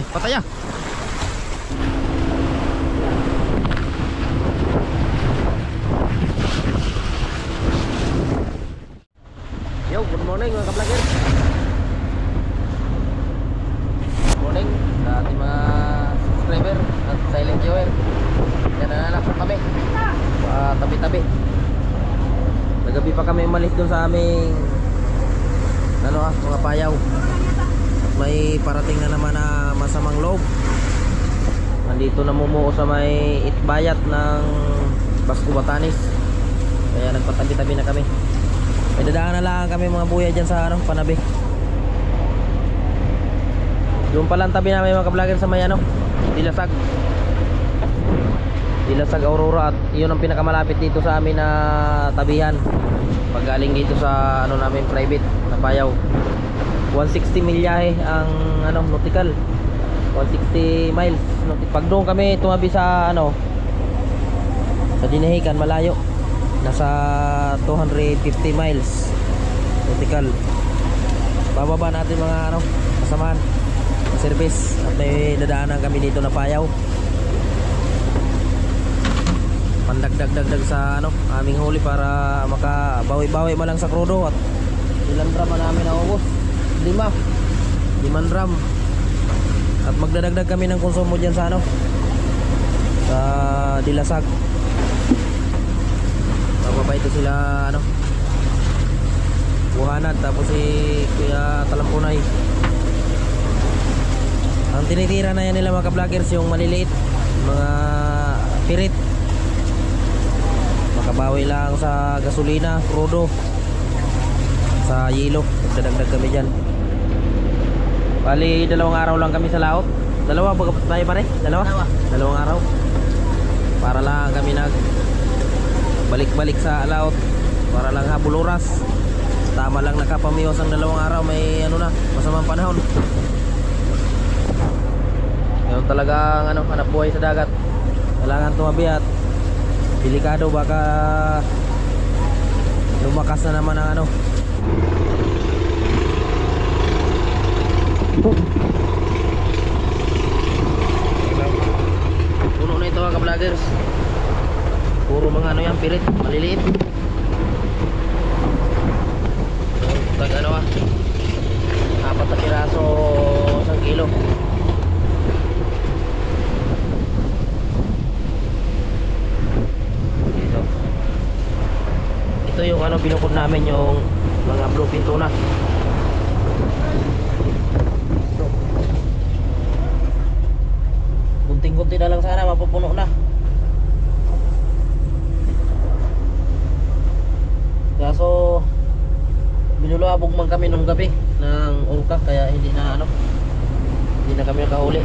Tay, patay ah. Yo, good morning mga kablogger. Good morning sa ating mga subscriber at silent viewer. Yan na nanak po kami. Pa tabi-tabi. Nagabi pa kami umalis dun sa aming ano ah, mga payaw. May parating na naman na masamang loob. Nandito namumuo sa may itbayat ng Basco Batanes. Kaya nagpatabi-tabi na kami. May dadaan na lang kami mga buya dyan sa ano, panabi. Doon pa lang tabi namin mga ka-vlogger sa may ano, Dilasag. Dilasag Aurora at yun ang pinakamalapit dito sa amin na tabihan. Pag galing dito sa ano namin private na payaw. 160 milyahe ang ano nautical. 160 miles. Nauti- Pag doon kami tumabi sa ano sa Dinahican malayo. Nasa 250 miles nautical. Bababa natin mga ano kasamahan sa service at may dadaanan kami dito na payaw. Pandagdag-dagdag sa ano aming huli para makabawi-bawi man lang sa krudo at ilang drum na namin naubos? Lima. Limang drum. At magdadagdag kami ng konsumo dyan sa ano sa Dilasag. Ito sila ano Buhanad tapos si Kuya Talampunay. Ang tinitira na yan nila mga ka-vloggers yung maliliit, mga pirit. Makabawi lang sa gasolina, crudo, sa yelo. Nagdadagdag kami dyan. Bali, dalawang araw lang kami sa laot. Dalawa ba tayo pare? Dalawa? Dalawa. Dalawang araw. Para lang kami nag balik-balik sa laot. Para lang habol oras. Tama lang nakapamiwas ang dalawang araw. May ano na, masamang panahon. Ngayon talagang ano, hanap buhay sa dagat. Kailangan tumabi at delikado baka lumakas na naman ang ano. Puno na ito mga ka-vloggers. Puro mga ano yan, pirit, maliliit. Tag ano ah. Apat na piraso isang kilo. Dito. Ito yung ano binukod namin yung mga bluefin tuna. Kunting-kunti na lang sana mapupuno na. Kaso binulabog man kami nung gabi ng orka kaya hindi na ano hindi na kami nakahuli.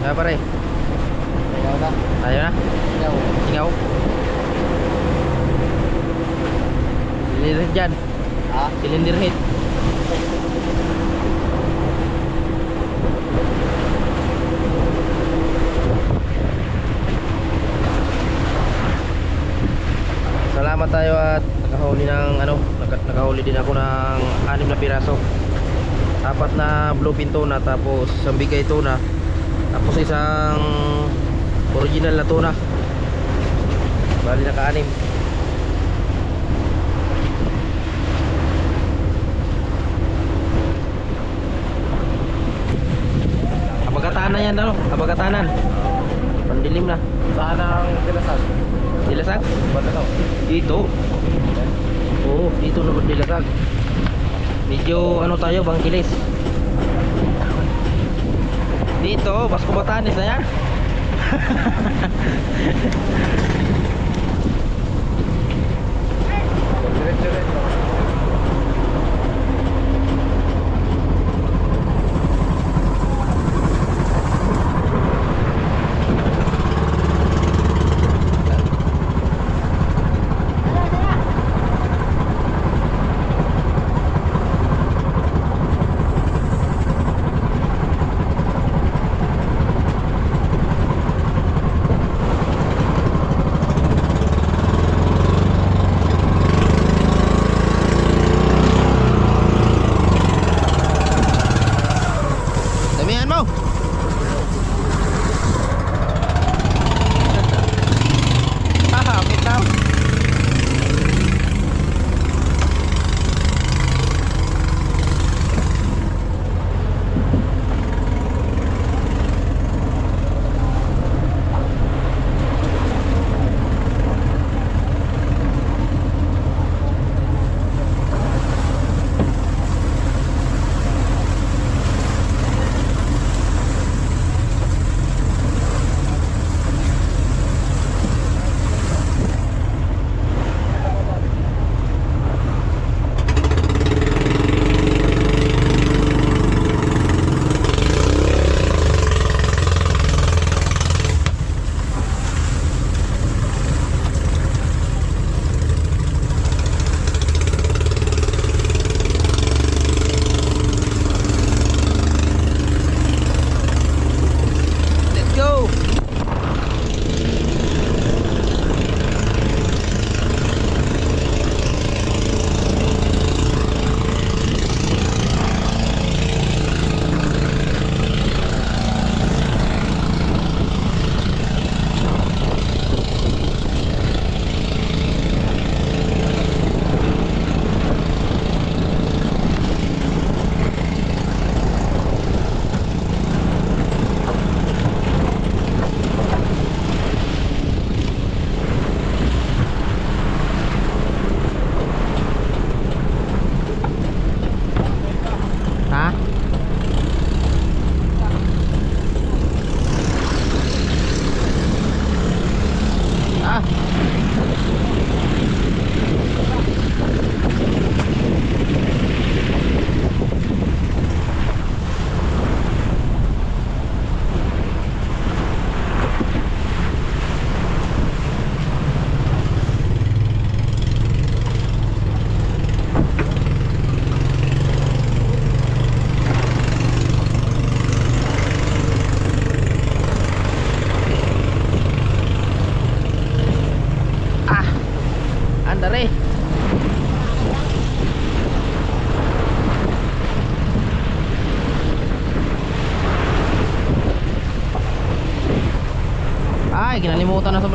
Kaya pare, Salamat tayo at nakahuli ng ano, naka- nakahuli din ako ng anim na piraso. Apat na bluefin tuna tapos isang bigay tuna tapos isang original na tuna. Bali naka-anim. Abagatanan yan ano? Abagatanan. Pandilim na. Saan ang kinasal? Ito? Dito. Oo, dito naman dilasag. Medyo ano tayo, bangkilis. Dito, Basko Batanes na yan. Diretso-diretso.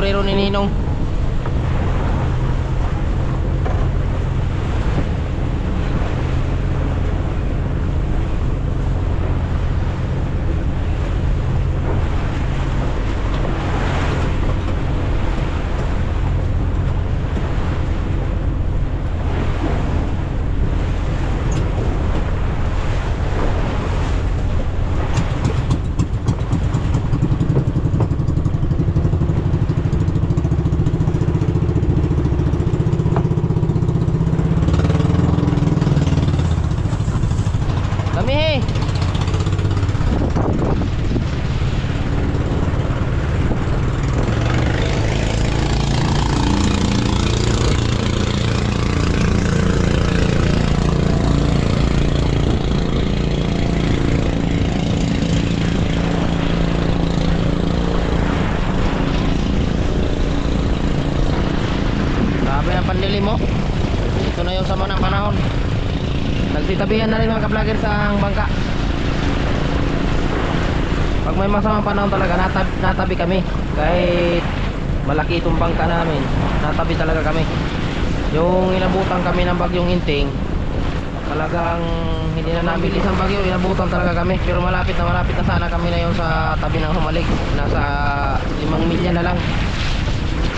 Sombrero ni Ninong. Kami! Pandilim mo. Ito na yung sama ng panahon. Nagsitabihan na rin mga ka-vlogger sa ang bangka. Pag may masamang panahon talaga, natab natabi kami. Kahit malaki itong bangka namin, natabi talaga kami. Yung inabutan kami ng bagyong inting, talagang hindi na namin isang bagyo, inabutan talaga kami. Pero malapit na malapit na sana kami na yung sa tabi ng humalig. Nasa limang milya na lang.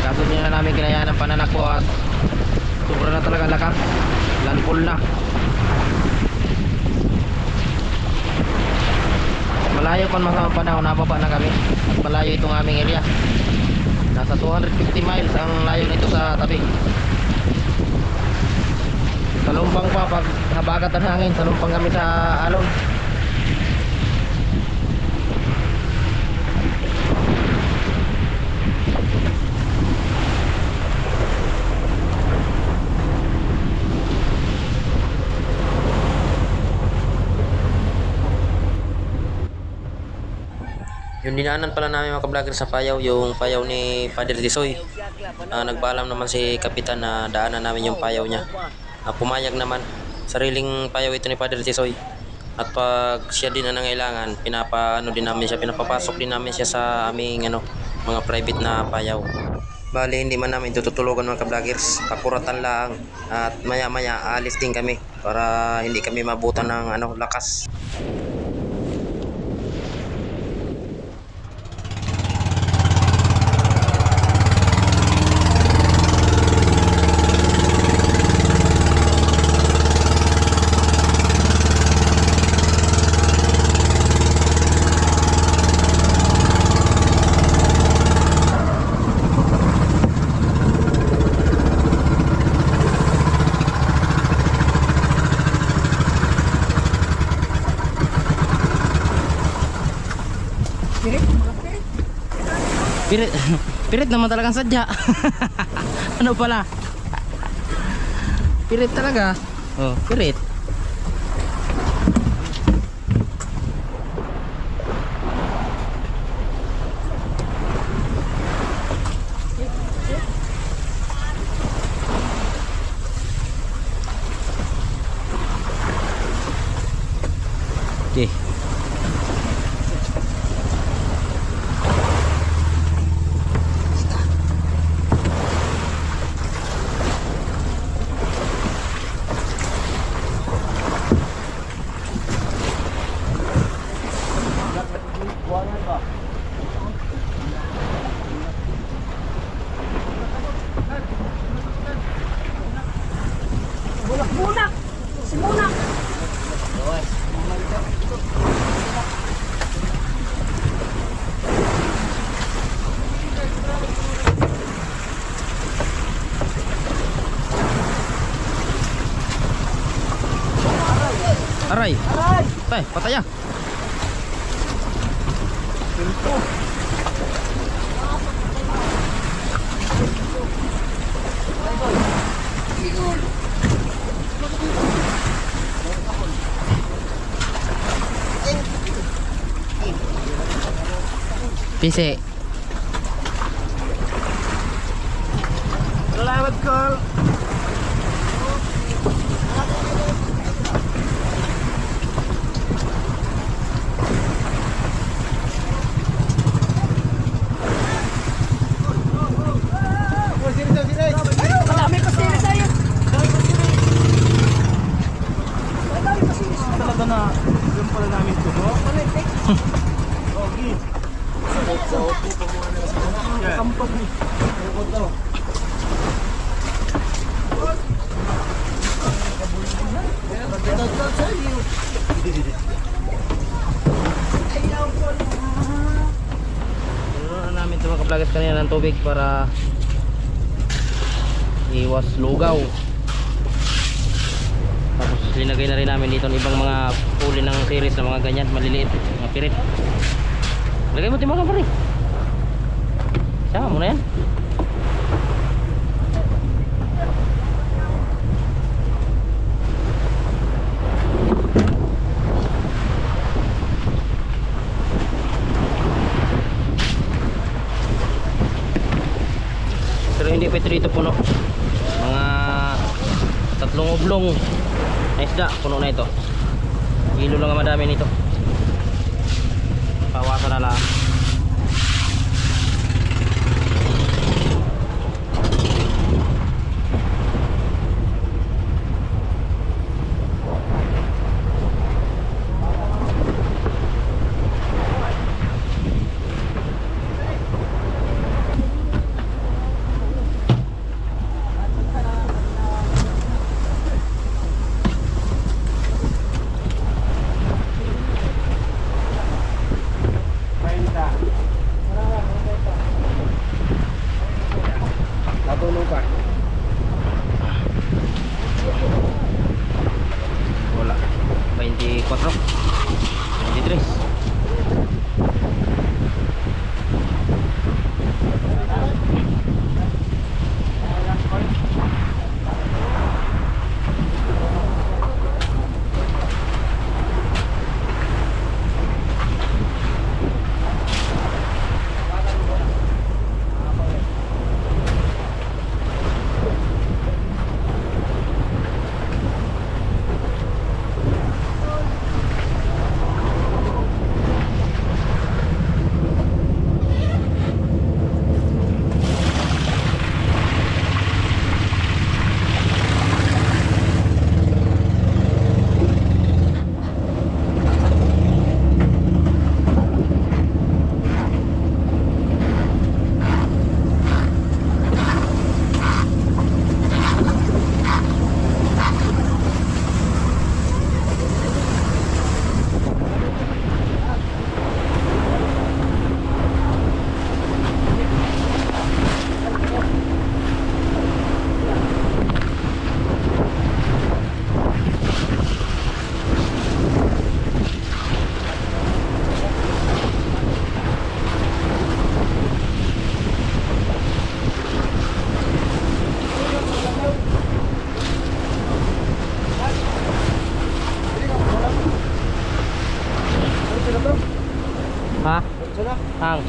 Kaso hindi na namin kinayaan ang pananakbo sobra na talaga lakas. Landfall na. Malayo pa masamang panahon, nababa na kami. At malayo itong aming area. Nasa 250 miles ang layo nito sa tabi. Sa pa, pag habagat ang hangin, sa lumpang kami sa alon. Yung dinaanan pala namin mga ka-vlogger sa payaw, yung payaw ni Father Tisoy. Ah, nagpaalam naman si Kapitan na daanan namin yung payaw niya. Ah, pumayag naman. Sariling payaw ito ni Father Tisoy. At pag siya din ang nangailangan, pinapaano din namin siya, pinapapasok din namin siya sa aming ano, mga private na payaw. Bali, hindi man namin tututulugan mga ka-vloggers. Pakuratan lang. At maya-maya, alis din kami para hindi kami mabutan ng ano, lakas. Pirit, pirit naman talagang sadya. ano pala? Pirit talaga. Oh, pirit. Aray! Tay, patay ah. Pisi. Salamat, Carl. Ano namin kaplagas kanina ng tubig para iwas lugaw. Tapos linagay na rin namin dito ng ibang mga huli ng series na mga ganyan, maliliit, mga pirit. Lagay mo timbangan pa rin. Sama mo na yan. Pero hindi pa ito dito puno. Mga tatlong oblong na isda, puno na ito. Kilo lang ang madami nito. Pawasan na lang. Ang.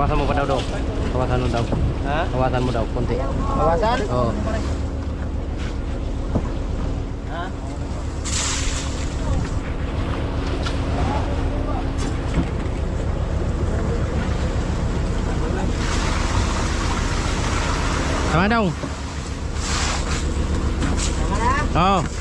Kawasan mo pa daw daw. Kawasan mo daw. Ha? Kawasan mo daw, konti. Bawasan? Oo. Ha? Tama daw. Oo. Ano?